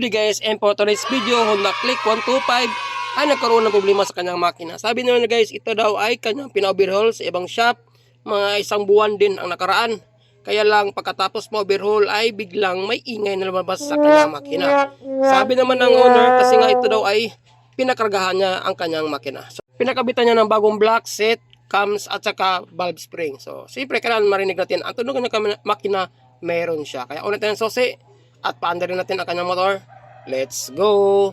Day guys, and for today's video, Honda Click 125 ay nagkaroon ng problema sa kanyang makina. Sabi nila guys, ito daw ay kanyang pina-overhaul sa ibang shop. Mga isang buwan din ang nakaraan. Kaya lang pagkatapos ma-overhaul ay biglang may ingay na lumabas sa kanyang makina. Sabi naman ng owner kasi nga ito daw ay pinakargahan niya ang kanyang makina. So, pinakabitan niya ng bagong block set, cams at saka valve spring. So, siyempre kailangan marinig natin ang tunog ng makina meron siya. Kaya ulit natin susi at paandarin natin ang kanyang motor. Let's go!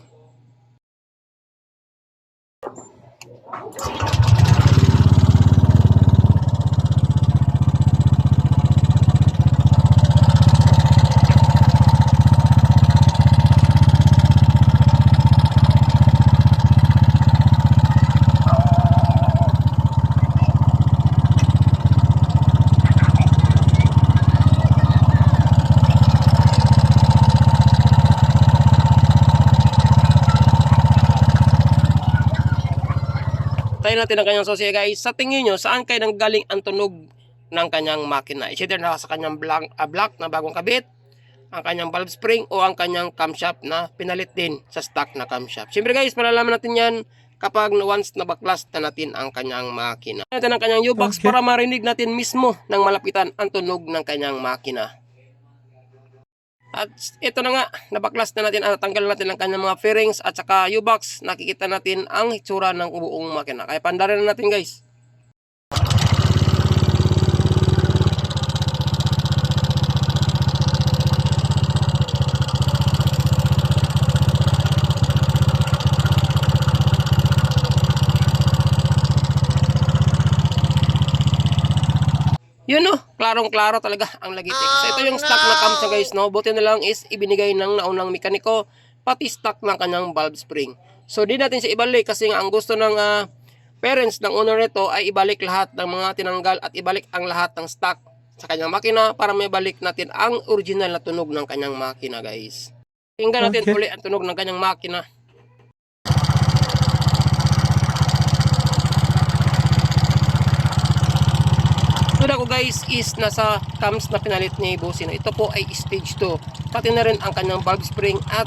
Tayo natin ang kanyang susi guys. Sa tingin nyo, saan kayo nang galing ang tunog ng kanyang makina? Is either naka sa kanyang block, ah, block na bagong kabit, ang kanyang valve spring o ang kanyang camshaft na pinalit din sa stock na camshaft. Siyempre guys, malalaman natin yan kapag once na baklas na natin ang kanyang makina. Natin ang kanyang U-box Okay. para marinig natin mismo ng malapitan ang tunog ng kanyang makina. At ito na nga, nabaklas na natin, at tanggal natin ang kanyang mga fairings at saka U-box. Nakikita natin ang itsura ng buong makina. Kaya pandarin na natin guys. Yun no, klarong-klaro talaga ang lagitik. So ito yung stock na cams niya guys no. Buti na lang is ibinigay ng naunang mekaniko pati stock ng kanyang valve spring. So di natin siya ibalik kasi nga ang gusto ng ah, parents ng owner nito ay ibalik lahat ng mga tinanggal at ibalik ang lahat ng stock sa kanyang makina para may balik natin ang original na tunog ng kanyang makina guys. Tingnan natin Okay. uli ang tunog ng kanyang makina. Tuna ko guys is nasa cams na pinalit ni Bossino. Ito po ay stage 2. Pati na rin ang kanyang valve spring at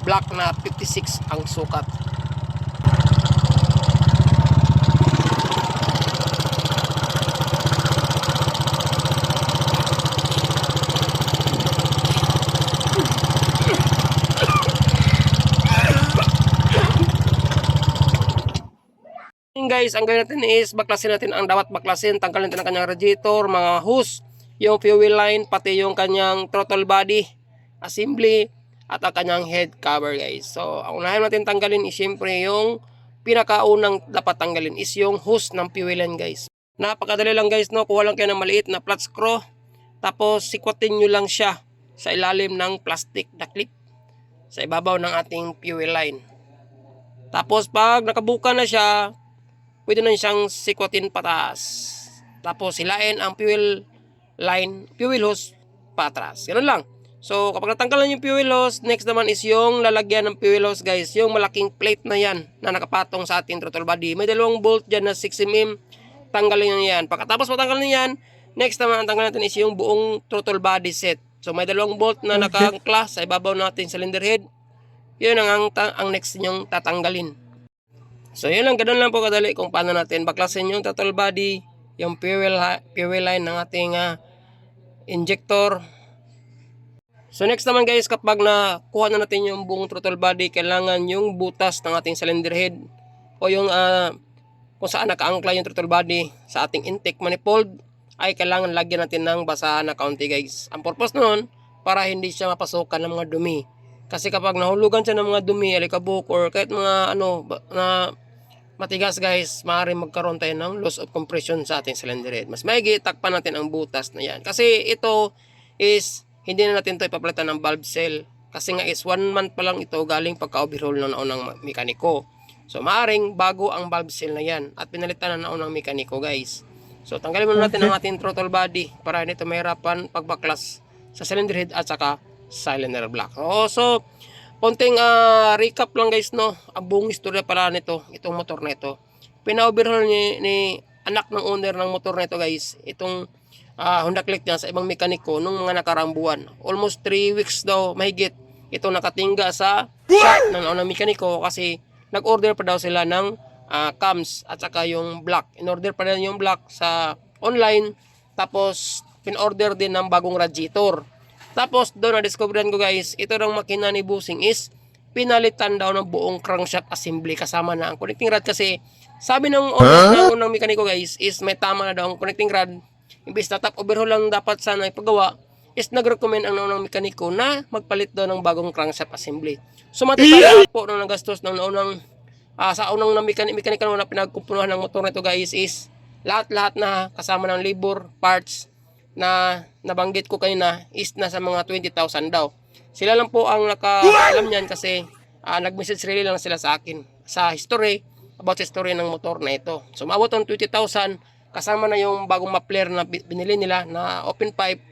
block na 56 ang sukat. Guys, ang gawin natin is baklasin natin ang dapat baklasin. Tanggalin natin ang kanyang radiator, mga hose, yung fuel line, pati yung kanyang throttle body, assembly, at ang kanyang head cover guys. So, ang unahin natin tanggalin is syempre yung pinakaunang dapat tanggalin is yung hose ng fuel line guys. Napakadali lang guys, no? Kuha lang kayo ng maliit na flat screw. Tapos, sikwatin nyo lang siya sa ilalim ng plastic na clip sa ibabaw ng ating fuel line. Tapos, pag nakabuka na siya, pwede na siyang sikwatin pataas. Tapos hilain ang fuel line, fuel hose patras. Ganun lang. So kapag natanggal na yung fuel hose, next naman is yung lalagyan ng fuel hose guys. Yung malaking plate na yan na nakapatong sa ating throttle body. May dalawang bolt dyan na 6mm. Tanggalin nyo yan. Pagkatapos matanggal na yan, next naman ang tanggal natin is yung buong throttle body set. So may dalawang bolt na Okay. nakangkla sa ibabaw natin cylinder head. Yun ang, ang, ang next nyong tatanggalin. So yun lang, ganun lang po kadali kung paano natin baklasin yung throttle body, yung fuel, fuel line ng ating ah, injector. So next naman guys, kapag nakuha na natin yung buong throttle body, kailangan yung butas ng ating cylinder head o yung ah, kung saan nakaangkla yung throttle body sa ating intake manifold ay kailangan lagyan natin ng basahan na kaunti guys. Ang purpose noon, para hindi siya mapasukan ng mga dumi. Kasi kapag nahulugan siya ng mga dumi, alikabok, or kahit mga ano, na matigas guys, maaaring magkaroon tayo ng loss of compression sa ating cylinder head. Mas maigi, takpan natin ang butas na yan. Kasi ito is, hindi na natin ito ipapalitan ng valve cell. Kasi nga is, one month pa lang ito galing pagka-overhaul ng naunang mekaniko. So, maaaring bago ang valve cell na yan at pinalitan na naunang mekaniko guys. So, tanggalin muna natin ang ating throttle body para hindi ito mahirapan pagbaklas sa cylinder head at saka cylinder block. Oh, so, konting ah, recap lang guys no. Ang buong istorya pala nito, itong motor na ito. Pina-overhaul ni, ni anak ng owner ng motor na ito guys. Itong ah, Honda Click niya sa ibang mekaniko nung mga nakaraang buwan. Almost 3 weeks daw mahigit ito nakatingga sa shop ng naunang mekaniko kasi nag-order pa daw sila ng ah, cams at saka yung block. In-order pa rin yung block sa online tapos pin-order din ng bagong radiator. Tapos doon na-discoveran ko guys, ito ng makina ni Busing is pinalitan daw ng buong crankshaft assembly kasama na ang connecting rod kasi sabi ng owner ng unang mekaniko guys is may tama na daw ang connecting rod. Imbis na top overhaul lang dapat sana ipagawa is nag-recommend ang unang mekaniko na magpalit daw ng bagong crankshaft assembly. So matitala po nung nagastos ng unang ah, sa unang na mekanik mekanika na pinagkupunuhan ng motor nito guys is lahat-lahat na kasama ng labor parts na nabanggit ko kanina is nasa mga 20,000 daw. Sila lang po ang nakaalam niyan kasi ah, nag-message really lang sila sa akin sa history about sa history ng motor na ito. So maabot ang 20,000 kasama na yung bagong muffler na bi- binili nila na open pipe.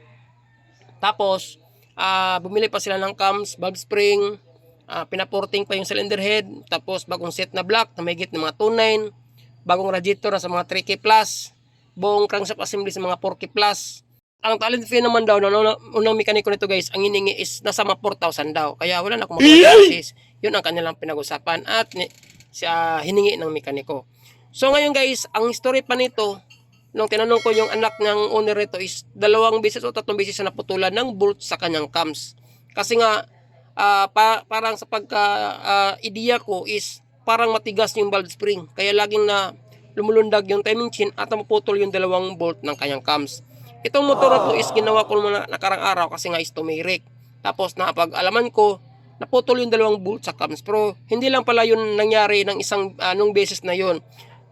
Tapos ah, bumili pa sila ng cams, valve spring, ah, pinaporting pa yung cylinder head, tapos bagong set na block na may ng mga 29, bagong radiator na sa mga 3K plus, buong crankshaft assembly sa mga 4K plus, ang talent fee naman daw ng unang, unang mekaniko nito guys, ang hiningi is nasa mga 4,000 daw. Kaya wala na akong mag-analysis. Yun ang kanilang pinag-usapan at ni, siya hiningi ng mekaniko. So ngayon guys, ang story pa nito, nung tinanong ko yung anak ng owner nito is dalawang beses o tatlong beses na naputulan ng bolt sa kanyang cams. Kasi nga, ah, pa, parang sa pagka ah, ideya ko is parang matigas yung valve spring. Kaya laging na lumulundag yung timing chain at maputol yung dalawang bolt ng kanyang cams. Itong motor na to is ginawa ko muna nakarang araw kasi nga is tumiric. Tapos napag-alaman ko, naputol yung dalawang bolt sa cams. Pero hindi lang pala yun nangyari ng isang anong beses na yun.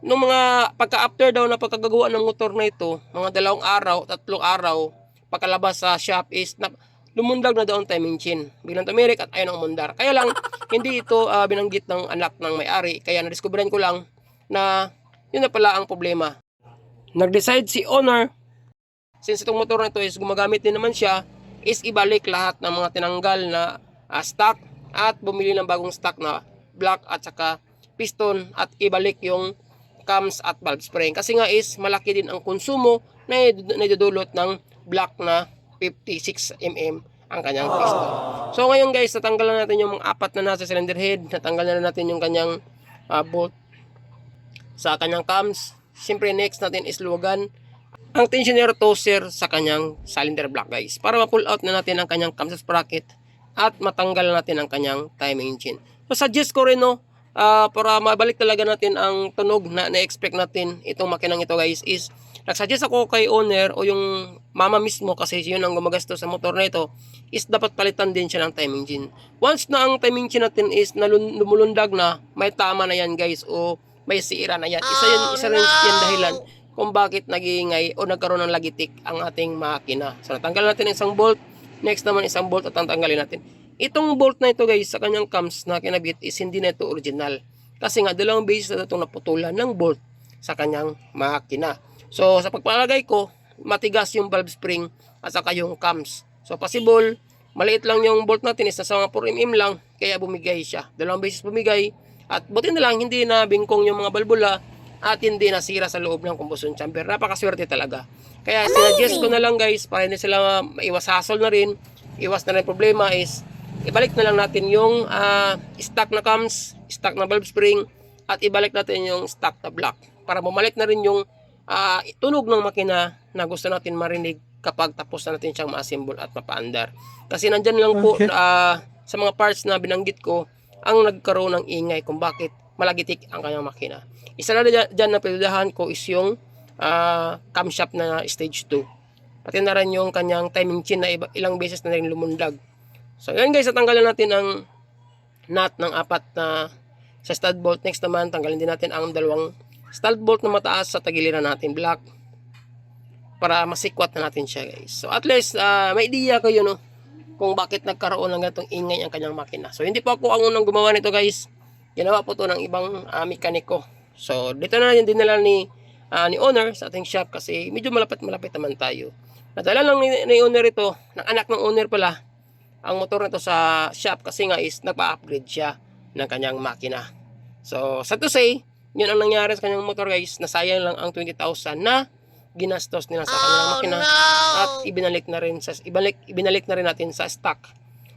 Nung mga pagka-after daw na pagkagagawa ng motor na ito, mga dalawang araw, tatlong araw, pagkalabas sa shop is na, lumundag na daw ang timing chain. Biglang tumirik at ayaw nang umundar. Kaya lang, hindi ito ah, binanggit ng anak ng may-ari. Kaya nadiskubrihan ko lang na yun na pala ang problema. Nag-decide si owner since itong motor na ito is gumagamit din naman siya, is ibalik lahat ng mga tinanggal na ah, stock at bumili ng bagong stock na block at saka piston at ibalik yung cams at valve spring. Kasi nga is malaki din ang konsumo na nadudulot ng block na 56 mm ang kanyang piston. So ngayon guys, natanggal na natin yung mga apat na nasa cylinder head, natanggal na natin yung kanyang ah, bolt sa kanyang cams. Siyempre next natin is luwagan ang tensioner toaster sa kanyang cylinder block guys para ma-pull out na natin ang kanyang cam sprocket at matanggal natin ang kanyang timing chain. So suggest ko rin no ah, para mabalik talaga natin ang tunog na na-expect natin itong makinang ito guys is nagsuggest ako kay owner o yung mama mismo kasi yun ang gumagastos sa motor na ito is dapat palitan din siya ng timing chain. Once na ang timing chain natin is lumulundag na, may tama na yan guys o may sira na yan. Isa yun, isa rin yan dahilan kung bakit nag-iingay o nagkaroon ng lagitik ang ating makina. So natanggal natin isang bolt, next naman isang bolt at tanggalin natin. Itong bolt na ito guys sa kanyang cams na kinabit is hindi na ito original. Kasi nga dalawang beses na itong naputulan ng bolt sa kanyang makina. So sa pagpalagay ko, matigas yung valve spring at saka yung cams. So possible, maliit lang yung bolt natin is nasa mga 4 mm lang kaya bumigay siya. Dalawang beses bumigay at buti na lang hindi na bingkong yung mga balbula at hindi nasira sa loob ng combustion chamber. Napakaswerte talaga. Kaya sinuggest ko na lang guys para hindi sila maiwas hassle na rin, iwas na rin problema is ibalik na lang natin yung ah, stock na cams, stock na valve spring at ibalik natin yung stock na block para bumalik na rin yung ah, tunog ng makina na gusto natin marinig kapag tapos na natin siyang ma-assemble at mapaandar. Kasi nandyan lang po ah, sa mga parts na binanggit ko ang nagkaroon ng ingay kung bakit malagitik ang kanyang makina. Isa na dyan, na pinudahan ko is yung ah, camshaft na stage 2. Pati na rin yung kanyang timing chain na iba, ilang beses na rin lumundag. So yun guys, natanggalan natin ang nut ng apat na sa stud bolt. Next naman, tanggalin din natin ang dalawang stud bolt na mataas sa tagiliran natin black para masikwat na natin siya guys. So at least ah, may idea kayo no kung bakit nagkaroon ng ganitong ingay ang kanyang makina. So hindi po ako ang unang gumawa nito guys. Ginawa po to ng ibang ah, mekaniko. So dito na yung dinala ni ah, ni owner sa ating shop kasi medyo malapit-malapit naman tayo. Nadala lang ni, ni owner ito, ng anak ng owner pala, ang motor nito sa shop kasi nga is nagpa-upgrade siya ng kanyang makina. So, sad to say, yun ang nangyari sa kanyang motor guys, nasayang lang ang 20,000 na ginastos nila sa kanyang makina at ibinalik na rin sa ibalik ibinalik na rin natin sa stock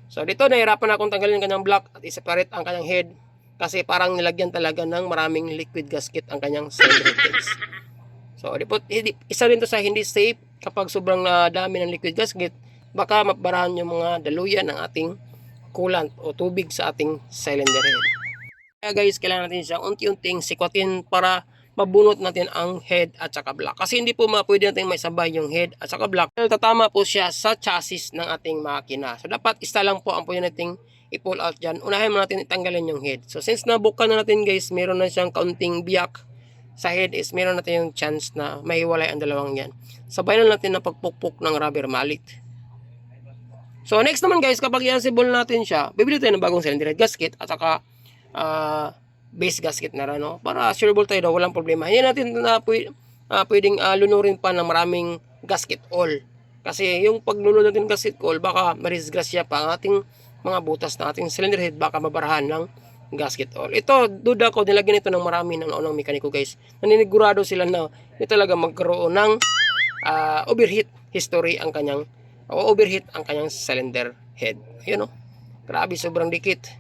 So dito nahirapan akong tanggalin ang kanyang block at i-separate ang kanyang head kasi parang nilagyan talaga ng maraming liquid gasket ang kanyang cylinder guys. So di po, hindi- isa rin to sa hindi safe kapag sobrang na dami ng liquid gasket baka mabarahan yung mga daluyan ng ating coolant o tubig sa ating cylinder head. Kaya guys, kailangan natin siya unti-unting sikwatin para mabunot natin ang head at saka block. Kasi hindi po ma- pwede natin may sabay yung head at saka block. Tatama po siya sa chassis ng ating makina. So dapat isa lang po ang pwede nating i-pull out dyan. Unahin mo natin itanggalin yung head. So since nabuka na natin guys, meron na siyang kaunting biyak sa head is meron natin yung chance na mahiwalay ang dalawang yan. Sabay na natin na pagpukpok ng rubber mallet. So next naman guys, kapag i-assemble natin siya, bibili tayo ng bagong cylinder head gasket at saka ah, base gasket na rin, no? Para sureable tayo daw, walang problema. Hindi natin na pwede, pwedeng ah, lunurin pa ng maraming gasket oil. Kasi yung paglulun natin ng gasket oil, baka marisgrasya pa ang ating mga butas na ating cylinder head, baka mabarahan ng gasket oil. Ito, duda ko, nilagyan ito ng marami ng naunang mekaniko guys. Naninigurado sila na ito talaga magkaroon ng ah, overheat history ang kanyang o overheat ang kanyang cylinder head. Yun o. Grabe, sobrang dikit.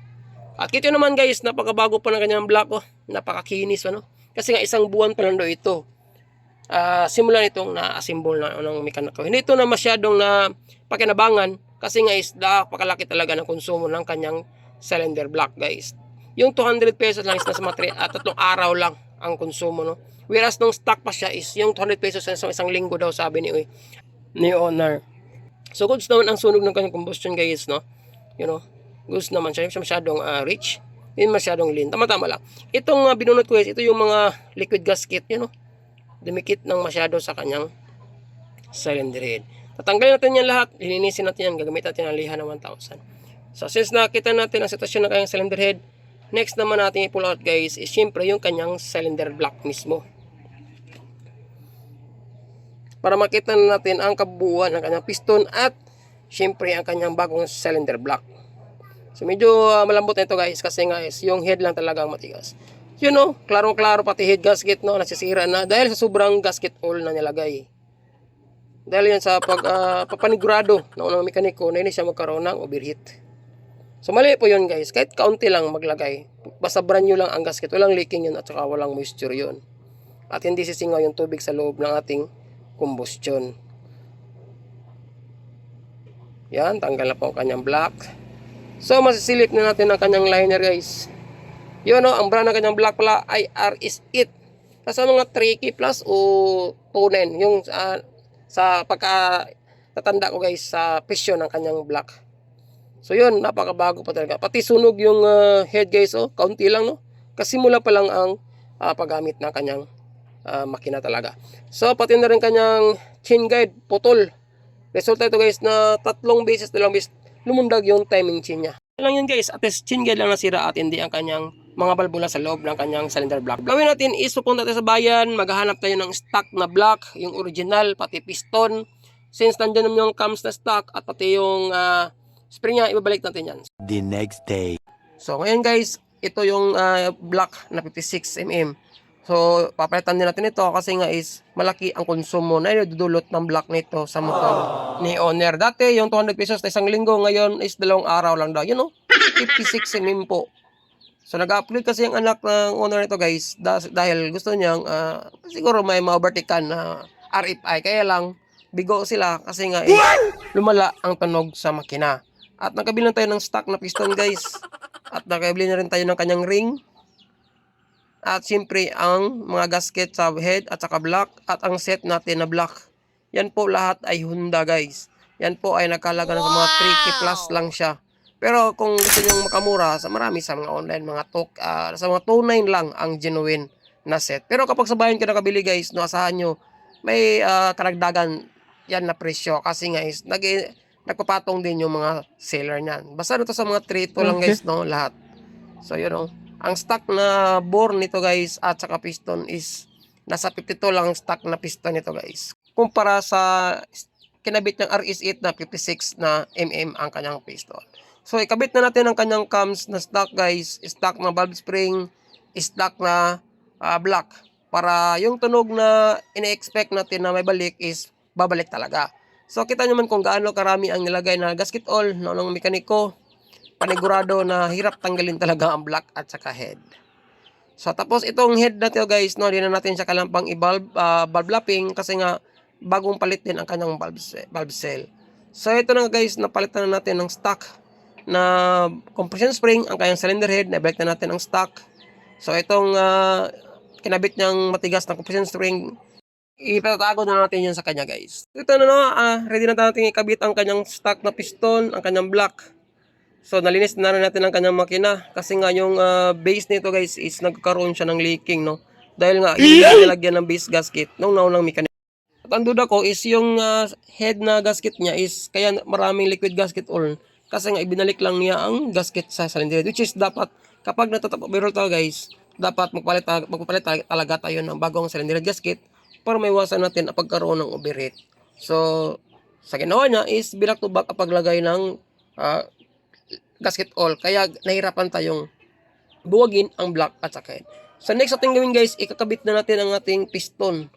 At kito naman guys, napakabago pa ng kanyang block oh. Napakakinis ano. Kasi nga isang buwan pa lang daw ito. Ah, simula nitong na-assemble na ng mekaniko. Hindi ito na masyadong na pakinabangan kasi nga is napakalaki talaga ng konsumo ng kanyang cylinder block guys. Yung 200 pesos lang is nasa mga ah, tatlong araw lang ang konsumo no. Whereas nung stock pa siya is yung 200 pesos sa isang linggo daw sabi ni ni owner. So goods naman ang sunog ng kanyang combustion guys no. You know, goods naman siya, Hindi masyadong ah, rich, hindi masyadong lean. Tama-tama lang. Itong uh, binunot ko guys, ito yung mga liquid gasket, you know. Dumikit ng masyado sa kanyang cylinder head. Tatanggalin natin yan lahat, lilinisin natin yan, gagamit natin ang liha na 1,000. So since nakita natin ang sitwasyon ng kanyang cylinder head, next naman natin i-pull out guys is syempre yung kanyang cylinder block mismo. Para makita na natin ang kabuuan ng kanyang piston at syempre ang kanyang bagong cylinder block. So medyo ah, malambot na ito guys kasi nga is yung head lang talaga ang matigas. You know, klarong-klaro pati head gasket no, nasisira na dahil sa sobrang gasket oil na nilagay. Dahil yan sa pag ah, papanigurado ng unang mekaniko na hindi siya magkaroon ng overheat. So mali po yun guys, kahit kaunti lang maglagay. Basta brand lang ang gasket, walang leaking yun at saka walang moisture yun. At hindi sisingaw yung tubig sa loob ng ating combustion. Yan, tanggal na po ang kanyang black. So, masisilip na natin ang kanyang liner guys. Yun no, ang brand ng kanyang black pala ay RS8. Sa mga 3K plus o 2 yung ah, sa pagka tatanda ko guys sa presyo ng kanyang black. So yun, napakabago pa talaga. Pati sunog yung ah, head guys, oh, kaunti lang no. Kasimula pa lang ang ah, paggamit ng kanyang ah, makina talaga. So pati na rin kanyang chain guide, putol. Resulta ito guys na tatlong beses, dalawang beses lumundag yung timing chain niya. Lang yun guys, at least chain guide lang nasira at hindi ang kanyang mga balbula sa loob ng kanyang cylinder block. Gawin natin is pupunta tayo sa bayan, maghahanap tayo ng stock na block, yung original, pati piston. Since nandyan naman yung cams na stock at pati yung ah, spring niya, ibabalik natin yan. the next day. So ngayon guys, ito yung ah, block na 56 mm. So papalitan din natin ito kasi nga is malaki ang konsumo na idudulot ng block nito sa motor ni owner. Dati yung 200 pesos na isang linggo, ngayon is dalawang araw lang daw. You know, 56 mm po. So nag-upload kasi yung anak ng owner nito guys da- dahil gusto niyang ah, siguro may ma-overtaken na RFI. Kaya lang bigo sila kasi nga eh, lumala ang tunog sa makina. At nakabili na tayo ng stock na piston guys. At nakabili na rin tayo ng kanyang ring. At siyempre ang mga gasket sa head at saka block at ang set natin na block. Yan po lahat ay Honda guys. Yan po ay nakalaga na sa mga 3K plus lang siya. Pero kung gusto nyo makamura, sa marami sa mga online, mga talk, ah, sa mga 2.9 lang ang genuine na set. Pero kapag sa bayan ka nakabili guys, no, asahan nyo, may ah, karagdagan yan na presyo. Kasi nga is, nag nagpapatong din yung mga seller niyan. Basta na to sa mga 3 lang guys, no, lahat. So, yun, no. Ang stock na bore nito guys at saka piston is nasa 52 lang ang stock na piston nito guys. Kumpara sa kinabit niyang RS8 na 56 na mm ang kanyang piston. So ikabit na natin ang kanyang cams na stock guys, stock na valve spring, stock na ah, block para yung tunog na ine-expect natin na may balik is babalik talaga. So kita nyo man kung gaano karami ang nilagay na gasket oil noong mekaniko. Panigurado na hirap tanggalin talaga ang block at saka head. So tapos itong head na guys, no, di na natin siya kalampang i-bulb ah, bulb lapping kasi nga bagong palit din ang kanyang se- bulb cell. So ito na guys, napalitan na natin ng stock na compression spring, ang kanyang cylinder head, na-balik na natin ang stock. So itong ah, kinabit niyang matigas na compression spring, ipatatago na natin yun sa kanya guys. Ito na no, ah, ready na natin ikabit ang kanyang stock na piston, ang kanyang block. So nalinis na rin natin ang kanyang makina kasi nga yung ah, base nito guys is nagkaroon siya ng leaking no. Dahil nga hindi nilagyan ng base gasket nung naunang mechanic. At ang duda ko is yung ah, head na gasket niya is kaya maraming liquid gasket oil kasi nga ibinalik lang niya ang gasket sa cylinder head, which is dapat kapag natatap overhaul tayo guys dapat magpalit, magpapalit ta- talaga tayo ng bagong cylinder head gasket para maiwasan natin ang pagkaroon ng overheat. So, sa ginawa niya is binak to back ang paglagay ng ah, gasket oil. Kaya nahirapan tayong buwagin ang block at saka head. So next ating gawin guys, ikakabit na natin ang ating piston.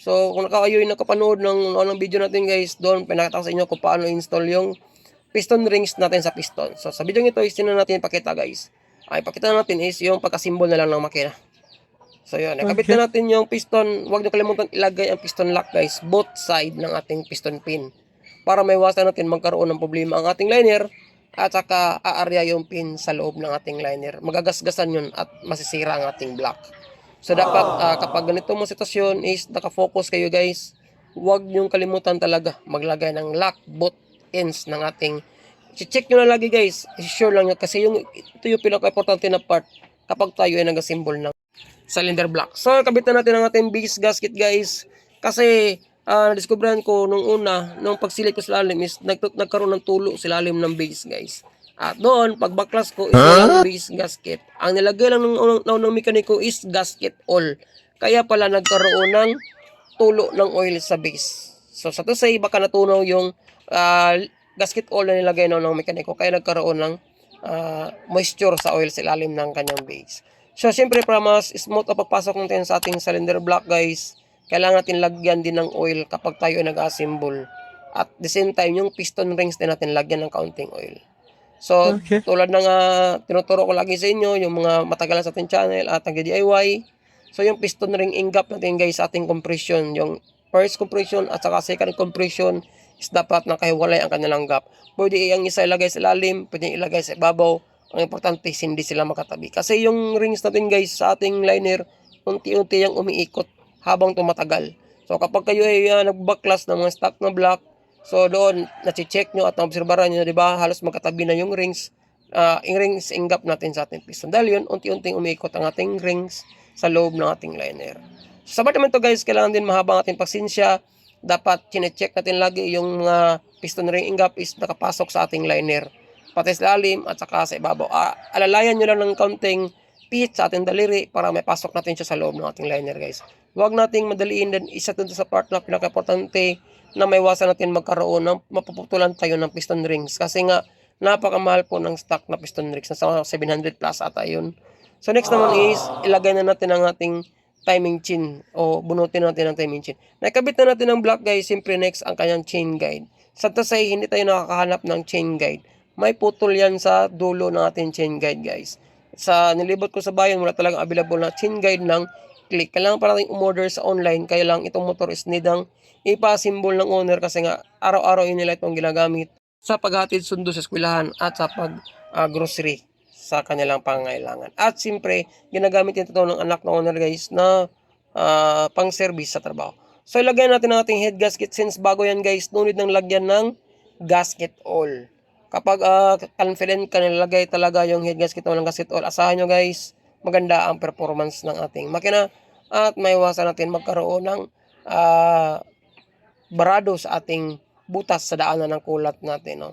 So kung nakayo yung nakapanood ng ng video natin guys, doon pinakita ko sa inyo kung paano install yung piston rings natin sa piston. So sa video ito is na natin ipakita guys. Ay ipakita natin is yung pagkasimbol na lang ng makina. So yun, nakabit na natin yung piston. Huwag niyo kalimutan ilagay ang piston lock guys, both side ng ating piston pin. Para maiwasan natin magkaroon ng problema ang ating liner at saka aarya yung pin sa loob ng ating liner. Magagasgasan yun at masisira ang ating block. So dapat ah, kapag ganito mo sitwasyon is nakafocus kayo guys. Huwag niyong kalimutan talaga maglagay ng lock both ends ng ating check nyo na lagi guys. Sure lang yun kasi yung ito yung pinaka-importante na part kapag tayo ay nag-symbol ng cylinder block. So, kabit na natin ang ating base gasket, guys. Kasi, ah nadiskubrahan ko nung una, nung pagsilip ko sa lalim is nag nagkaroon ng tulo sa lalim ng base, guys. At doon, pag baklas ko, is walang base gasket. Ang nilagay lang ng unang, ng, ng mekaniko is gasket oil. Kaya pala nagkaroon ng tulo ng oil sa base. So, sa to say, baka natunaw yung ah, gasket oil na nilagay ng, ng mekaniko. Kaya nagkaroon ng ah, moisture sa oil sa ilalim ng kanyang base. So, syempre, para mas smooth ang pagpasok natin sa ating cylinder block, guys, kailangan natin lagyan din ng oil kapag tayo ay nag-assemble. At the same time, yung piston rings din natin lagyan ng counting oil. So, Okay. tulad ng ah, tinuturo ko lagi sa inyo, yung mga matagalan sa ating channel at ang DIY. So, yung piston ring ingap natin guys sa ating compression, yung first compression at saka second compression is dapat nakahiwalay ang kanilang gap. Pwede ang isa ilagay sa lalim, pwede ilagay sa ibabaw. Ang importante hindi sila makatabi. Kasi yung rings natin guys sa ating liner, unti-unti yung umiikot habang tumatagal. So kapag kayo ay uh, nagbaklas ng mga stock na block, so doon, nachi-check nyo at naobserbaran nyo, di ba, halos magkatabi na yung rings, uh, yung rings ingap natin sa ating piston. Dahil yun, unti-unting umiikot ang ating rings sa loob ng ating liner. So, sa part naman to guys, kailangan din mahaba ang ating pasensya. Dapat chine-check natin lagi yung mga piston ring ingap is nakapasok sa ating liner. Pati sa lalim at saka sa ibabaw. Ah, alalayan nyo lang ng kaunting pihit sa ating daliri para may pasok natin siya sa loob ng ating liner guys. Huwag nating madaliin din isa dun sa part na pinaka-importante na may iwasan natin magkaroon ng mapuputulan tayo ng piston rings kasi nga napakamahal po ng stock na piston rings nasa 700 plus ata yun. So next naman is ilagay na natin ang ating timing chain o bunutin natin ang timing chain. Nakabit na natin ang block guys, siyempre next ang kanyang chain guide. Sa to say, hindi tayo nakakahanap ng chain guide. May putol yan sa dulo ng ating chain guide guys. Sa nilibot ko sa bayan, wala talagang available na chain guide ng click. Kailangan pa natin umorder sa online, kaya lang itong motor is need ang ipa-symbol ng owner kasi nga araw-araw yun nila itong ginagamit sa paghatid sundo sa eskwelahan at sa pag ah, grocery sa kanilang pangangailangan. At siyempre, ginagamit ito ng anak ng owner guys na ah, pang-service sa trabaho. So ilagay natin ang ating head gasket since bago yan guys, no need ng lagyan ng gasket oil. Kapag ah, confident ka nilagay talaga yung head gasket oil ng gasket oil, asahan nyo guys, maganda ang performance ng ating makina at maiwasan natin magkaroon ng ah, barado sa ating butas sa daanan ng kulat natin. No?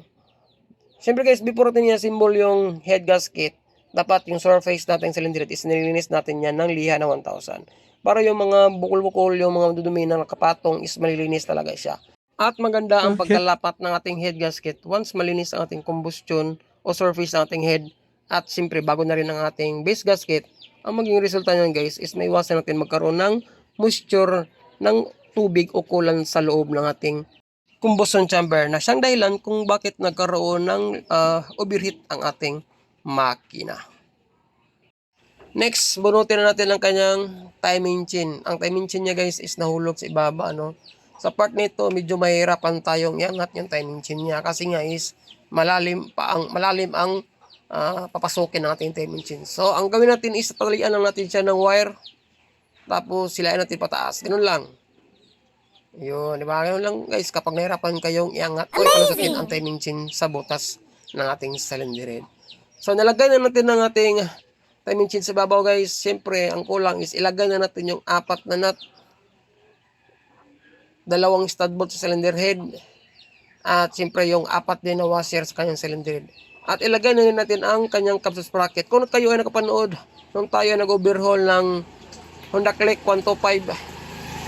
Siyempre guys, before natin yung symbol yung head gasket, dapat yung surface natin sa cylinder is nililinis natin yan ng liha na 1,000. Para yung mga bukol-bukol, yung mga dudumi na nakapatong is malilinis talaga siya. At maganda ang Okay. pagkalapat ng ating head gasket once malinis ang ating combustion o surface ng ating head at siyempre bago na rin ang ating base gasket, ang maging resulta niyan guys is may iwasan natin magkaroon ng moisture ng tubig o kulan sa loob ng ating combustion chamber na siyang dahilan kung bakit nagkaroon ng ah, overheat ang ating makina. Next, bunutin na natin ang kanyang timing chain. Ang timing chain niya guys is nahulog sa ibaba. Ano? Sa part nito, medyo mahirapan tayong iangat yung timing chain niya kasi nga is malalim pa ang malalim ang ah, papasukin ng ating timing chain. So, ang gawin natin is talian lang natin siya ng wire tapos silain natin pataas. Ganun lang. Yun, di ba? Ganun lang guys, kapag nahirapan kayong iangat o ipalusutin ang timing chain sa butas ng ating cylinder head. So, nalagay na natin ang ating timing chain sa babaw guys. Siyempre, ang kulang is ilagay na natin yung apat na nut. Dalawang stud bolt sa cylinder head. At siyempre, yung apat din na washer sa kanyang cylinder head. At ilagay na rin natin ang kanyang cam sprocket. Kung kayo ay nakapanood, nung tayo nag-overhaul ng Honda Click 125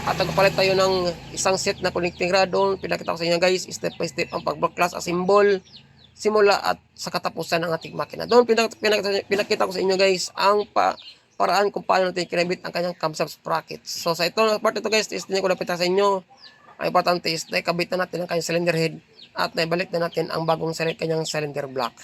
at nagpalit tayo ng isang set na connecting rod doon. Pinakita ko sa inyo guys, step by step ang pag-class assemble simula at sa katapusan ng ating makina. Doon pinak- pinak- pinakita ko sa inyo guys ang pa paraan kung paano natin kinabit ang kanyang camshaft sprocket. So sa ito, part ito guys, hindi ko napita sa inyo. Ang importante is naikabit na natin ang kanyang cylinder head at naibalik na natin ang bagong kanyang cylinder block.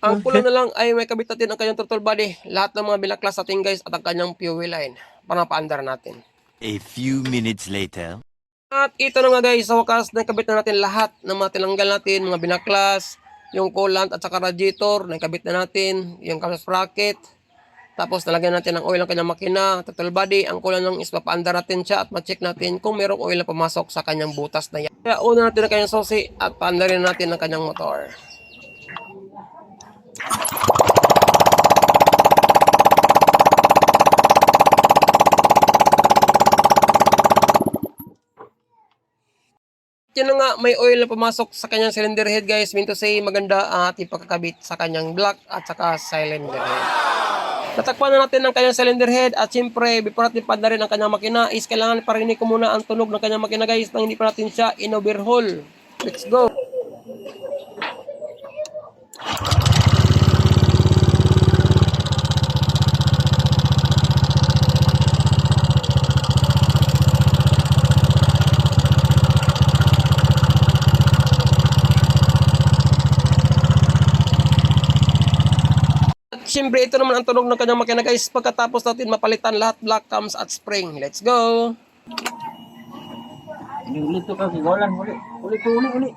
Ang kulang na lang ay may kabit natin ang kanyang throttle body, lahat ng mga binaklas natin guys at ang kanyang fuel line para mapaandar natin. A few minutes later. At ito na nga guys, sa wakas, nakabit na natin lahat ng mga tinanggal natin, mga binaklas, yung coolant at saka radiator, nakabit na natin, yung camshaft sprocket. Tapos nalagyan natin ng oil ang kanyang makina, throttle body, ang kulang lang is papaandar natin siya at ma-check natin kung merong oil na pumasok sa kanyang butas na yan. Kaya una natin ang kanyang susi at paandarin natin ang kanyang motor. Yan na nga, may oil na pumasok sa kanyang cylinder head guys. Mean to say, maganda ang ating pagkakabit sa kanyang block at saka cylinder head. Natakpan na natin ang kanyang cylinder head at siyempre, before natin pad na rin ang kanyang makina, is kailangan parinig ko muna ang tunog ng kanyang makina guys nang hindi pa natin siya in-overhaul. Let's go! Siyempre, ito naman ang tunog ng kanyang makina guys. Pagkatapos natin mapalitan lahat black cams at spring. Let's go! Ulit to kasi golan ulit. Ulit ulit ulit.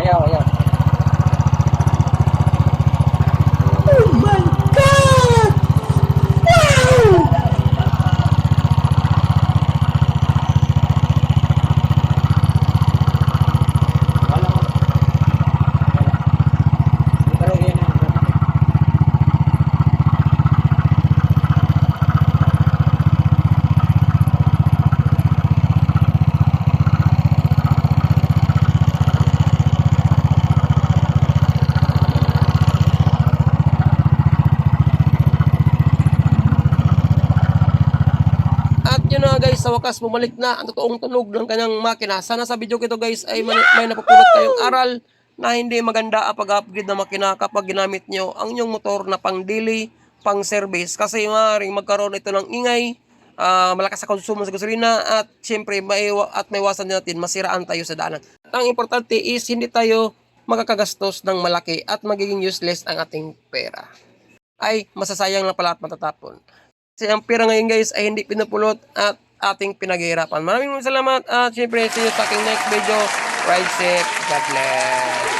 Ayaw, ayaw. Wala ko. Wala. Pero yan ang At yun na nga guys, sa wakas bumalik na ang totoong tunog ng kanyang makina. Sana sa video ito guys ay may, may napupulot kayong aral na hindi maganda ang pag-upgrade ng makina kapag ginamit nyo ang inyong motor na pang daily, pang service. Kasi maaaring magkaroon ito ng ingay, ah, malakas sa konsumo sa gasolina at syempre may, at may wasan natin masiraan tayo sa daanan. Ang importante is hindi tayo makakagastos ng malaki at magiging useless ang ating pera. Ay masasayang na pala at matatapon. Kasi ang pera ngayon guys ay hindi pinupulot at ating pinaghihirapan. Maraming salamat at syempre see you sa aking next video. Ride safe. God bless.